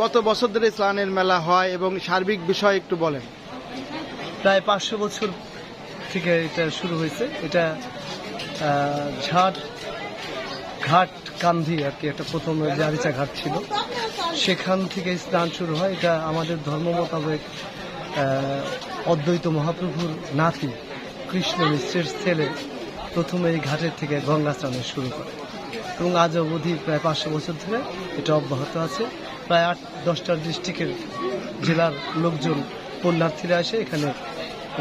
কত বছর ধরে স্নানের মেলা হয় এবং সার্বিক বিষয় একটু বলেন। প্রায় পাঁচশো বছর থেকে এটা শুরু হয়েছে। এটা ঝাট ঘাট কান্ধি আর কি, একটা প্রথম যে আরিচা ঘাট ছিল। সেখান থেকে স্নান শুরু হয়। এটা আমাদের ধর্ম মোতাবেক অদ্বৈত মহাপ্রভুর নাতি, কৃষ্ণ মিশ্রের ছেলে, প্রথমে এই ঘাটের থেকে গঙ্গা স্নানের শুরু করে। এবং আজ অবধি প্রায় পাঁচশো বছর ধরে এটা অব্যাহত আছে। প্রায় আট দশটা ডিস্ট্রিক্টের জেলার লোকজন পুণ্যার্থীরা এসে এখানে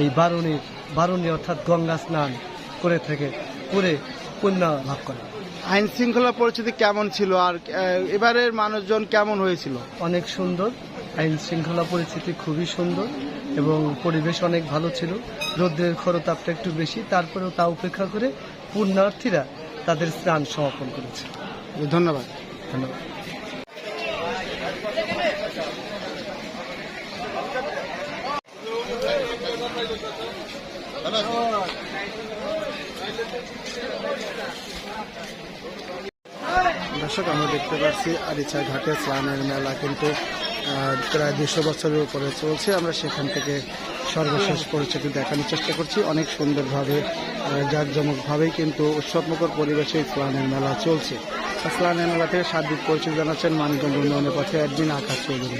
এই বারুণী বারুণী অর্থাৎ গঙ্গা স্নান করে থাকে, করে পুণ্য লাভ করে। আইন শৃঙ্খলা পরিস্থিতি কেমন ছিল আর এবারের মানুষজন কেমন হয়েছিল? অনেক সুন্দর। আইন শৃঙ্খলা পরিস্থিতি খুবই সুন্দর এবং পরিবেশ অনেক ভালো ছিল। রোদ্রের খরতাপটা একটু বেশি তারপরেও তা উপেক্ষা করে পুণ্যার্থীরা তাদের স্নান সমাপন করেছে। ধন্যবাদ। ধন্যবাদ। দর্শক, আমরা দেখতে পাচ্ছি আরিচা ঘাটে স্নানের মেলা কিন্তু প্রায় দুশো বছরের উপরে চলছে। আমরা সেখান থেকে সর্বশেষ পরিচিতি দেখানোর চেষ্টা করছি। অনেক সুন্দরভাবে জাঁকজমকভাবেই কিন্তু উৎসবমুখর পরিবেশে স্নানের মেলা চলছে। স্নানের মেলা থেকে সার্বিক পরিচিতি জানাচ্ছেন মানিকগঞ্জ উন্নয়নের পথে একদিন আকাশ চৌধুরী।